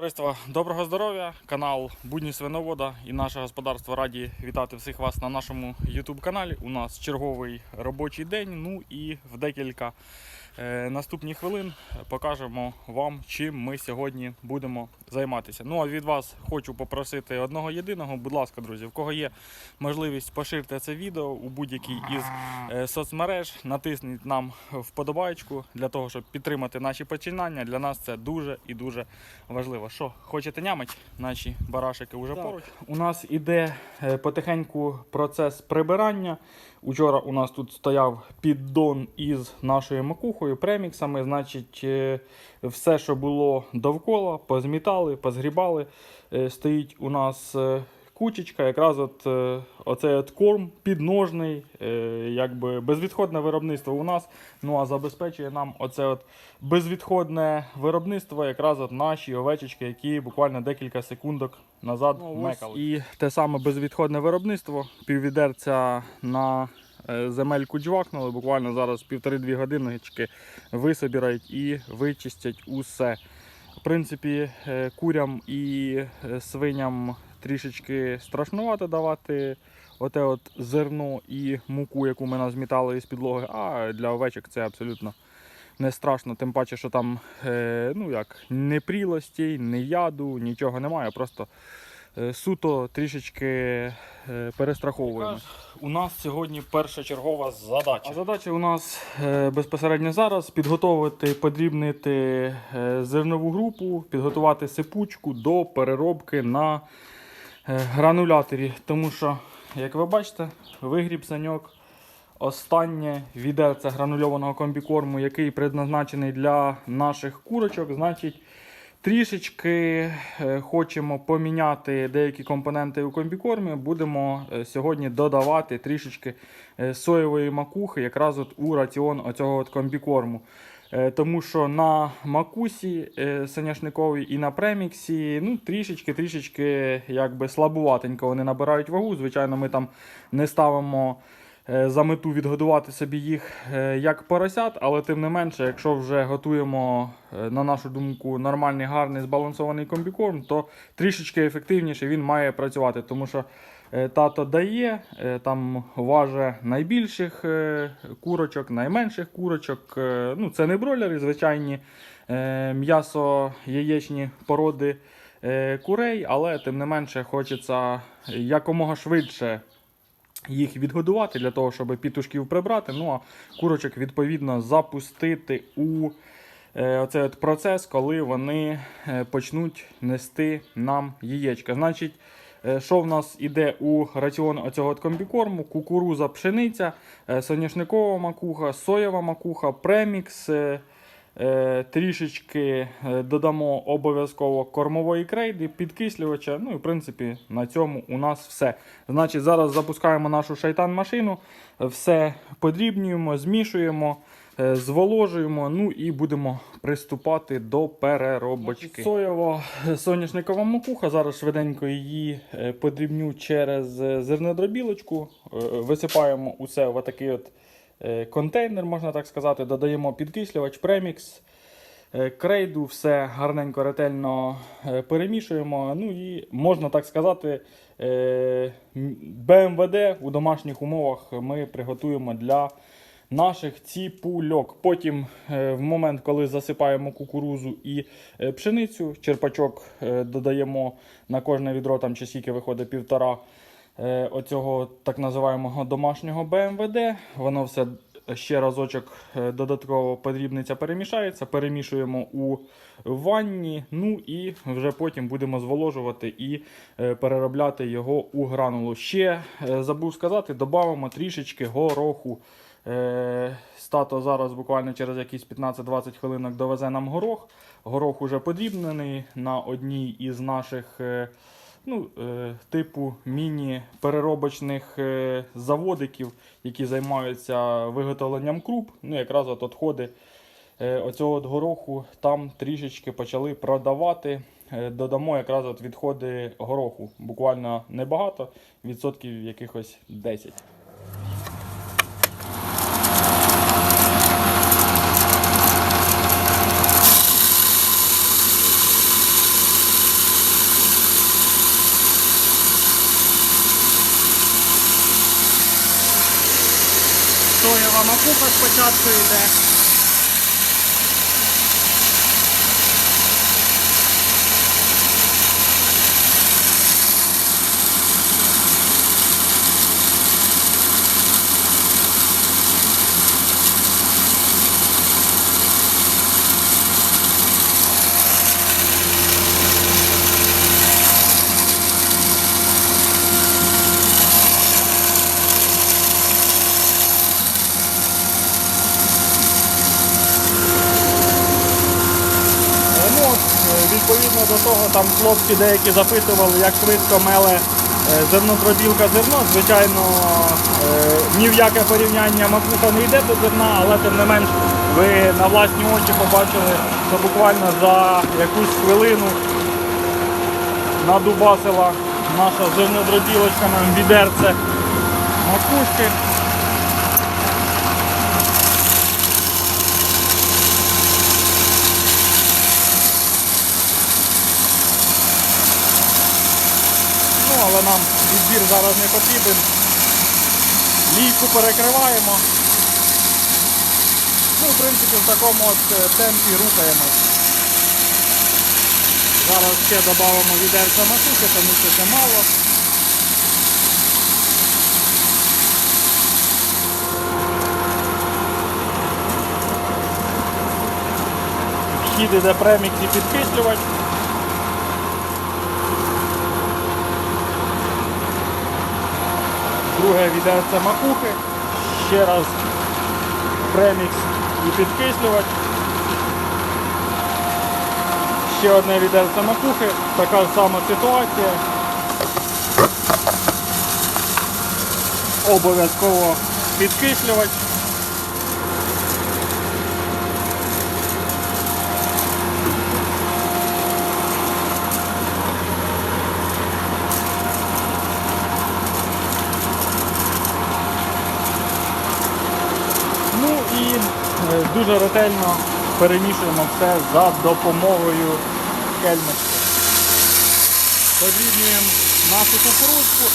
Товариство, доброго здоров'я! Канал Будні Свиновода і наше господарство раді вітати всіх вас на нашому YouTube каналі. У нас черговий робочий день. Ну і в декілька е, наступних хвилин покажемо вам, чим ми сьогодні будемо займатися. Ну а від вас хочу попросити одного єдиного. Будь ласка, друзі, в кого є можливість поширте це відео у будь-якій із е, соцмереж. Натисніть нам вподобайку для того, щоб підтримати наші починання. Для нас це дуже і дуже важливо. Що, хочете нямить? Наші барашики вже Так. поруч. У нас іде е, потихеньку процес прибирання. Учора у нас тут стояв піддон із нашою макухою, преміксами. Значить, е, все, що було довкола, позмітали, позгрібали. Е, Стоїть у нас е, кучечка, якраз от е, оцей от корм підножний, е, якби безвідходне виробництво у нас. Ну а забезпечує нам оце от безвідходне виробництво, якраз от наші овечечки, які буквально декілька секундок назад Ну, мекали. І те саме безвідходне виробництво, піввідерця на е, земельку джвакнули. Буквально зараз півтори-дві годиночки висобирають і вичистять усе. В принципі, курям і свиням трішечки страшнувато давати оте от зерно і муку, яку ми назмітали із підлоги. А для овечок це абсолютно не страшно. Тим паче, що там е, ну як, не прілостей, не яду, нічого немає. Просто е, суто трішечки е, перестраховуємо. У нас сьогодні перша чергова задача. А задача у нас безпосередньо зараз підготовити, подрібнити зернову групу, підготувати сипучку до переробки на грануляторі. Тому що, як ви бачите, вигріб саньок. Останнє відерце гранульованого комбікорму, який предназначений для наших курочок, значить, трішечки е, хочемо поміняти деякі компоненти у комбікормі. Будемо е, сьогодні додавати трішечки е, соєвої макухи, якраз от у раціон оцього от комбікорму. Е, Тому що на макусі саняшниковій соняшниковій і на преміксі ну, трішечки, трішечки якби слабуватенько вони набирають вагу. Звичайно, ми там не ставимо е, за мету відгодувати собі їх е, як поросят, але тим не менше, якщо вже готуємо, е, на нашу думку, нормальний, гарний збалансований комбікорм, то трішечки ефективніше він має працювати. Тому що е, тато дає, е, там важить найбільших е, курочок, найменших курочок. Е, Ну, це не бройлери, звичайні е, м'ясо яєчні породи е, курей, але тим не менше хочеться якомога швидше їх відгодувати для того, щоб пітушків прибрати. Ну а курочок відповідно запустити у е, оцей от процес, коли вони е, почнуть нести нам яєчка. Значить, е, що в нас іде у раціон оцього комбікорму? Кукуруза, пшениця, соняшникова макуха, соєва макуха, премікс. Е, трішечки е, додамо обов'язково кормової крейди, підкислювача. Ну і в принципі на цьому у нас все. Значить, зараз запускаємо нашу шайтан-машину, все подрібнюємо, змішуємо, е, зволожуємо, ну і будемо приступати до переробочки. Соєво соняшникова макуха. Зараз швиденько її подрібню через зернодробілочку. Висипаємо усе в отакий от контейнер, можна так сказати. Додаємо підкислювач, премікс, е, крейду, все гарненько, ретельно е, перемішуємо. Ну і можна так сказати, е, БМВД у домашніх умовах ми приготуємо для наших ціпульок. Потім, е, в момент, коли засипаємо кукурузу і е, пшеницю, черпачок е, додаємо на кожне відро, там чи скільки виходить півтора е, оцього так називаємого домашнього БМВД. Воно все ще разочок е, додатково подрібниця перемішається, перемішуємо у ванні. Ну і вже потім будемо зволожувати і е, переробляти його у гранулу. Ще е, забув сказати, додамо трішечки гороху. Е, Стато зараз буквально через якісь 15-20 хвилинок довезе нам горох. Горох уже подрібнений на одній із наших е, ну, е, типу міні-переробочних е, заводиків, які займаються виготовленням круп. Ну, якраз от отходи е, оцього от гороху там трішечки почали продавати. Додамо якраз от відходи гороху. Буквально небагато, відсотків якихось 10. Соєва макуха спочатку йде. Е, Ну, от, е, відповідно до того, там хлопці деякі запитували, як швидко меле е, зерно. Звичайно, е, ні в яке порівняння макуха не йде до зерна, але тим не менш ви на власні очі побачили, що буквально за якусь хвилину надубасила наша зернодробілочка нам відерце макушки. Ну, але нам відбір зараз не потрібен. Лійку перекриваємо. Ну, в принципі, в такому от е, темпі рухаємось. Зараз ще додамо відерця макухи, тому що це мало. Вхід іде премікс і підкислювач. Друге відерце макухи, ще раз премікс і підкислювач. Ще одне відерце макухи, така сама ситуація. Обов'язково підкислювач. Ну і е, дуже ретельно перемішуємо все за допомогою кельмочки. Подрібнюємо нашу кукурудзку,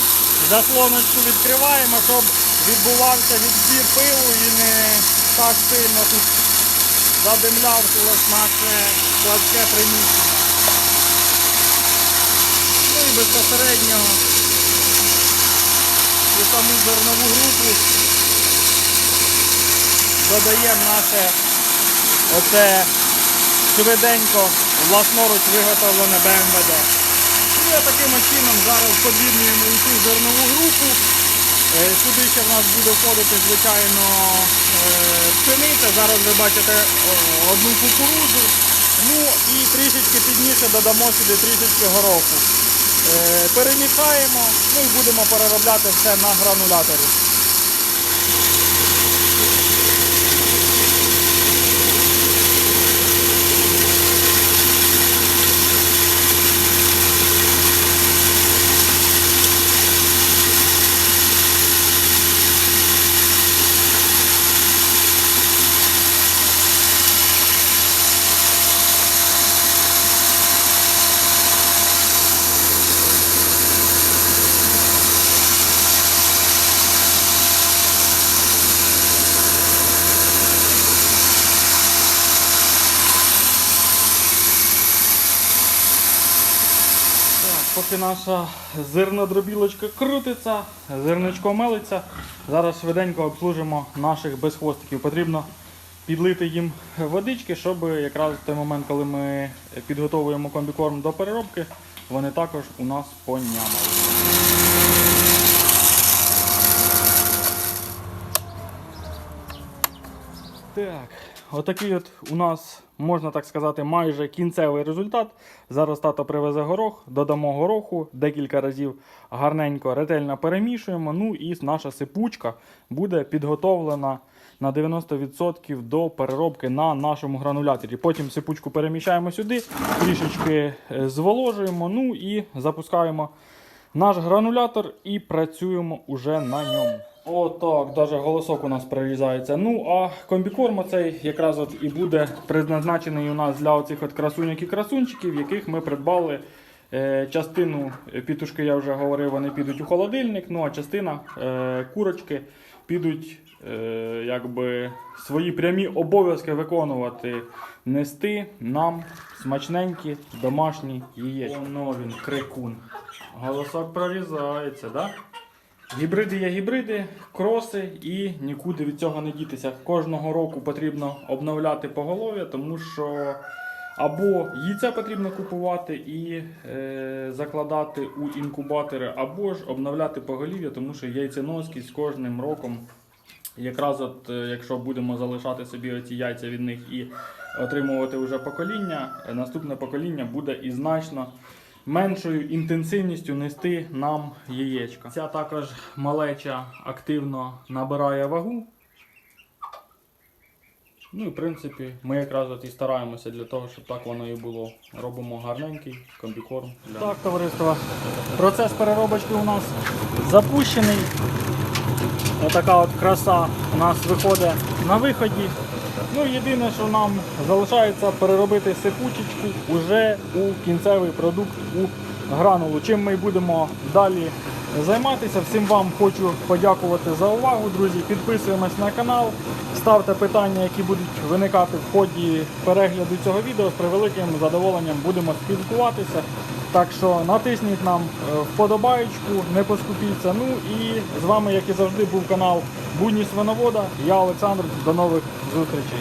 заслоночку відкриваємо, щоб відбувався відбір пилу і не так сильно тут задимлявся наше складське приміщення. Ну і безпосередньо у саму зернову групу додаємо наше оце швиденько власноруч виготовлене БМВД. І таким чином зараз подрібнюємо і зернову групу. Е, Сюди ще в нас буде входити, звичайно, е, пшениця. Зараз ви бачите е, одну кукурудзу. Ну і трішечки пізніше додамо сюди трішечки гороху. Перемішаємо, ну і будемо переробляти все на грануляторі. Так, поки наша зернодробілочка крутиться, зерничко мелиться. Зараз швиденько обслужимо наших безхвостиків. Потрібно підлити їм водички, щоб якраз в той момент, коли ми підготовуємо комбікорм до переробки, вони також у нас понямали. Так, отакий от у нас, можна так сказати, майже кінцевий результат. Зараз тато привезе горох, додамо гороху, декілька разів гарненько, ретельно перемішуємо. Ну і наша сипучка буде підготовлена на 90% до переробки на нашому грануляторі. Потім сипучку переміщаємо сюди, трішечки е, зволожуємо, ну і запускаємо наш гранулятор і працюємо уже на ньому. О, так, навіть голосок у нас прорізається. Ну, а комбікорм оцей якраз от і буде призначений у нас для оцих от красуньок і красунчиків, яких ми придбали. Е, частину пітушки, я вже говорив, вони підуть у холодильник, ну а частина е, курочки підуть е, якби свої прямі обов'язки виконувати, нести нам смачненькі домашні яєчки. Воно він, крикун. Голосок прорізається, да? Гібриди є гібриди, кроси і нікуди від цього не дітися. Кожного року потрібно обновляти поголов'я, тому що або яйця потрібно купувати і е, закладати у інкубатори, або ж обновляти поголів'я, тому що яйценоскість з кожним роком, якраз от, е, якщо будемо залишати собі оці яйця від них і отримувати вже покоління, е, наступне покоління буде і значно меншою інтенсивністю нести нам яєчка. Ця також малеча активно набирає вагу. Ну і в принципі, ми якраз от і стараємося для того, щоб так воно і було. Робимо гарненький комбікорм. Для... Так, товариство. Процес переробочки у нас запущений. Отака от краса у нас виходить на виході. Ну, єдине, що нам залишається переробити сипучечку уже у кінцевий продукт у гранулу. Чим ми будемо далі займатися. Всім вам хочу подякувати за увагу, друзі. Підписуємось на канал, ставте питання, які будуть виникати в ході перегляду цього відео. З превеликим задоволенням будемо спілкуватися. Так що натисніть нам е, вподобаєчку, не поскупіться. Ну і з вами, як і завжди, був канал Будні Свиновода. Я Олександр. До нових зустрічей.